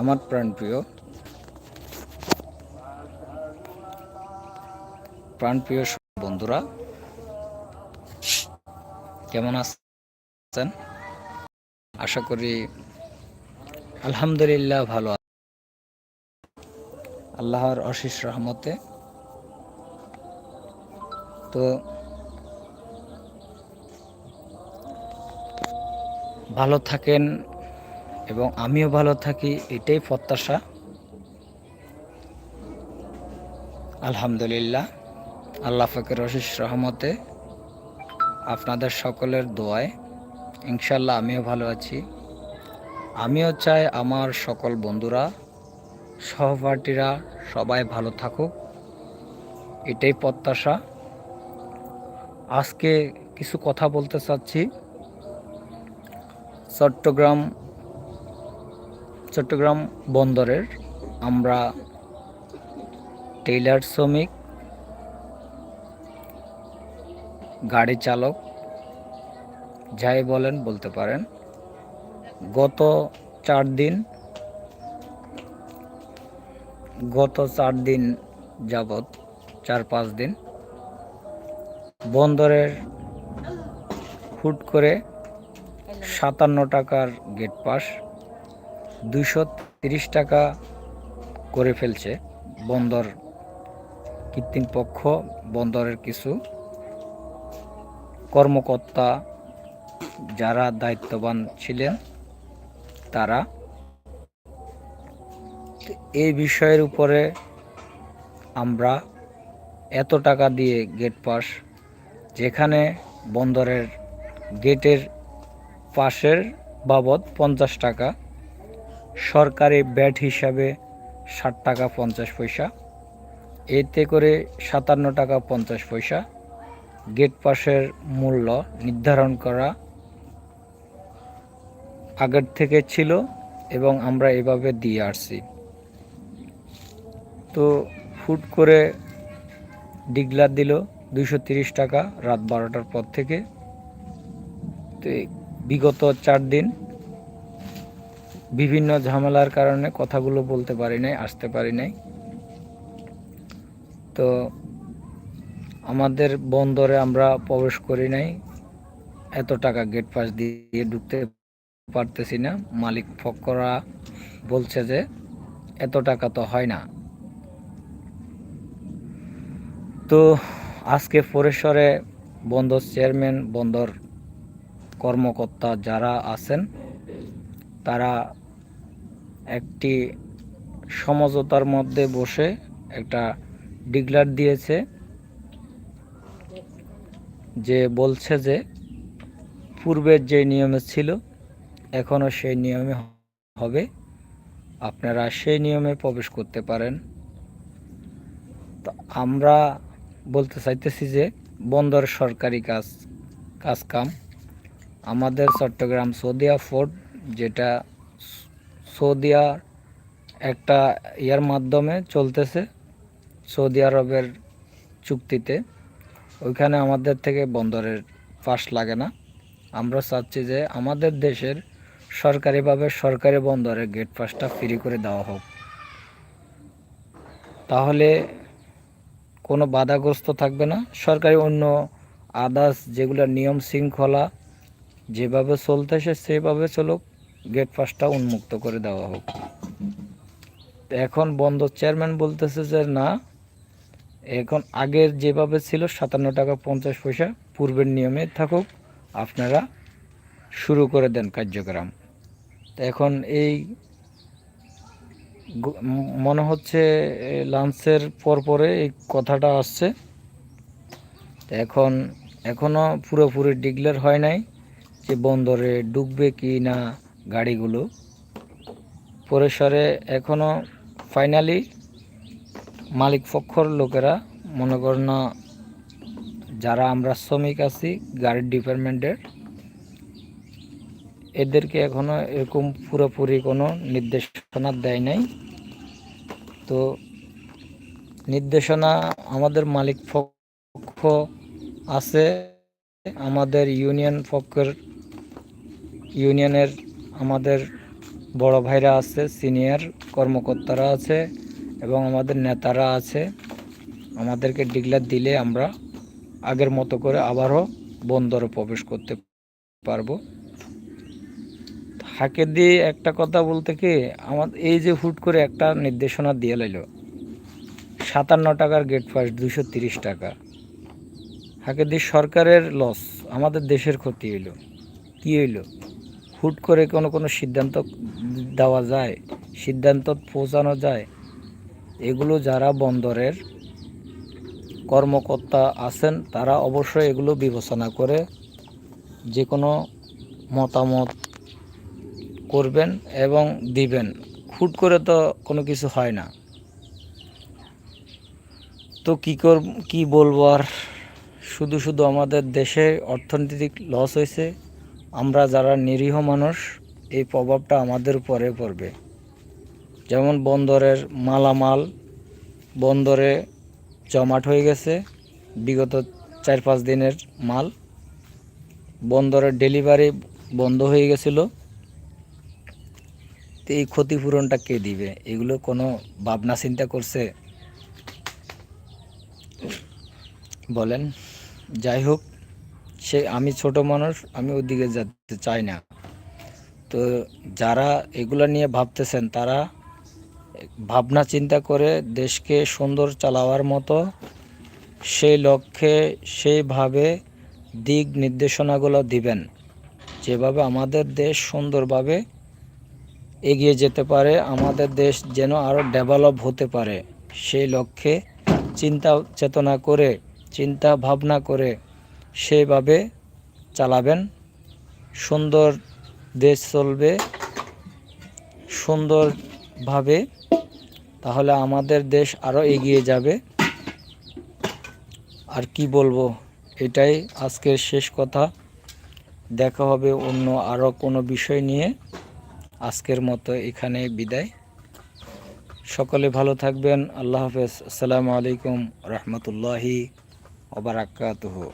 আমার প্রাণ প্রাণপ্রিয় প্রাণপ্রিয় সব বন্ধুরা, কেমন আছেন? আশা করি আলহামদুলিল্লাহ ভালো। আল্লাহর অশেষ রহমতে। তো ভালো থাকেন এবং আমিও ভালো থাকি, এটাই প্রত্যাশা। আলহামদুলিল্লাহ, আল্লাহ ফাকের অশেষ রহমতে আপনাদের সকলের দোয়ায় ইনশাল্লাহ আমিও ভালো আছি। আমিও চাই আমার সকল বন্ধুরা, সহপাঠীরা সবাই ভালো থাকুক, এটাই প্রত্যাশা। আজকে কিছু কথা বলতে চাচ্ছি। চট্টগ্রাম চট্টগ্রাম বন্দরের আমরা টেইলার শ্রমিক, গাড়ি চালক, যাই বলেন বলতে পারেন। গত চার দিন, গত চার দিন যাবৎ, চার পাঁচ দিন বন্দরের হুট করে সাতান্ন টাকার গেট পাস দুইশো তিরিশ টাকা করে ফেলছে বন্দর কর্তৃপক্ষ, বন্দরের কিছু কর্মকর্তা যারা দায়িত্ববান ছিলেন, তারা এই বিষয়ের উপরে আমরা এত টাকা দিয়ে গেট পাস, যেখানে বন্দরের গেটের পাশের বাবদ পঞ্চাশ টাকা সরকারি ব্যাট হিসাবে ষাট টাকা পঞ্চাশ পয়সা, এতে করে সাতান্ন টাকা পঞ্চাশ পয়সা। গেট পাসের মূল্য নির্ধারণ করা আগের থেকে ছিল এবং আমরা এভাবে দিয়ে আসছি। তো ফুট করে ডিগলার দিল তিরিশ টাকা রাত বারোটার পর থেকে। তো বিগত চার দিন বিভিন্ন ঝামেলার কারণে কথাগুলো বলতে পারি নাই, আসতে পারি নাই। তো আমাদের বন্দরে আমরা প্রবেশ করি নাই। এত টাকা গেট পাস দিয়ে ঢুকতে পারতেছি না। মালিক ফকরা বলছে যে, এত টাকা তো হয় না। তো আজকে পরিসরে বন্দর চেয়ারম্যান বন্দর কর্মকর্তা যারা আছেন তারা একটি সমঝোতার মধ্যে বসে একটা ডিগলার দিয়েছে যে বলছে যে পূর্বের যে নিয়মে ছিল এখনও সেই নিয়মে হবে। আপনারা সেই নিয়মে প্রবেশ করতে পারেন। তো আমরা বলতে চাইতেছি যে বন্দর সরকারি কাজ কাজ কাম আমাদের চট্টগ্রাম সৌদিয়া ফোর্ট যেটা সৌদিয়া একটা ইয়ার মাধ্যমে চলতেছে সৌদি আরবের চুক্তিতে। ওইখানে আমাদের থেকে বন্দরের পাস লাগে না। আমরা চাচ্ছি যে আমাদের দেশের সরকারিভাবে সরকারি বন্দরের গেট পাসটা ফ্রি করে দেওয়া হোক। তাহলে কোনো বাধাগ্রস্ত থাকবে না। সরকারি অন্য আদার্স যেগুলো নিয়ম শৃঙ্খলা যেভাবে চলতেছে সেভাবে চলুক। গেট পাসটা উন্মুক্ত করে দেওয়া হোক। এখন বন্দর চেয়ারম্যান বলতেছে যে, না, এখন আগের যেভাবে ছিল, সাতান্ন টাকা পঞ্চাশ পয়সা পূর্বের নিয়মে থাকুক, আপনারা শুরু করে দেন কার্যক্রম। এখন এই মনে হচ্ছে লাঞ্চের পর পরে এই কথাটা আসছে। এখন এখনও পুরোপুরি ডিক্লেয়ার হয় নাই যে বন্দরে ডুববে কি না। গাড়িগুলো। পরিসরে এখনও ফাইনালি মালিক পক্ষর লোকেরা মনে করেন না যারা আমরা শ্রমিক আছি, গাড়ির ডিপার্টমেন্টের, এদেরকে এখনও এরকম পুরোপুরি কোনো নির্দেশনা দেয় নাই। তো নির্দেশনা আমাদের মালিক পক্ষ আছে, আমাদের ইউনিয়ন পক্ষের, ইউনিয়নের আমাদের বড় ভাইরা আছে সিনিয়র কর্মকর্তারা আছে এবং আমাদের নেতারা আছে। আমাদেরকে ডিগলার দিলে আমরা আগের মতো করে আবারও বন্দরে প্রবেশ করতে পারব। হাকে দিয়ে একটা কথা বলতে কি, আমার এই যে হুট করে একটা নির্দেশনা দিয়ে লাইল, সাতান্ন টাকার গেট পাস দুশো তিরিশ টাকা। হাকে দিয়ে সরকারের লস আমাদের দেশের ক্ষতি হইল, কী হইল? হুট করে কোনো কোনো সিদ্ধান্ত দেওয়া যায়, সিদ্ধান্ত পৌঁছানো যায়, এগুলো যারা বন্দরের কর্মকর্তা আছেন, তারা অবশ্যই এগুলো বিবেচনা করে যে কোনো মতামত করবেন এবং দিবেন। হুট করে তো কোনো কিছু হয় না। তো কী কর কী বলব আর? শুধু শুধু আমাদের দেশে অর্থনৈতিক লস হয়েছে। আমরা যারা নিরীহ মানুষ, এই প্রভাবটা আমাদের উপরে পড়বে। যেমন বন্দরের মালামাল বন্দরে জমাট হয়ে গেছে, বিগত চার পাঁচ দিনের মাল। বন্দরের ডেলিভারি বন্ধ হয়ে গেছিল। তো এই ক্ষতিপূরণটা কে দিবে? এগুলো কোনো ভাবনা চিন্তা করছে? বলেন। যাই হোক সে আমি ছোট মানুষ, আমি ওদিকে যেতে চাই না। তো যারা এগুলো নিয়ে ভাবতেছেন, তারা ভাবনা চিন্তা করে দেশকে সুন্দর চালাওয়ার মতো সেই লক্ষ্যে সেইভাবে দিক নির্দেশনাগুলো দিবেন। যেভাবে আমাদের দেশ সুন্দরভাবে এগিয়ে যেতে পারে, আমাদের দেশ যেন আরও ডেভেলপ হতে পারে, সেই লক্ষ্যে চিন্তা চেতনা করে, চিন্তা ভাবনা করে সেইভাবে চালাবেন। সুন্দর দেশ চলবে। সুন্দরভাবে, তাহলে আমাদের দেশ আরও এগিয়ে যাবে। আর কি বলব, এটাই আজকের শেষ কথা। দেখা হবে অন্য আরও কোনো বিষয় নিয়ে। আজকের মতো এখানে বিদায়। সকলে ভালো থাকবেন। আল্লাহ হাফেজ। আসসালামু আলাইকুম রহমতুল্লাহি ওবরাকাতুহু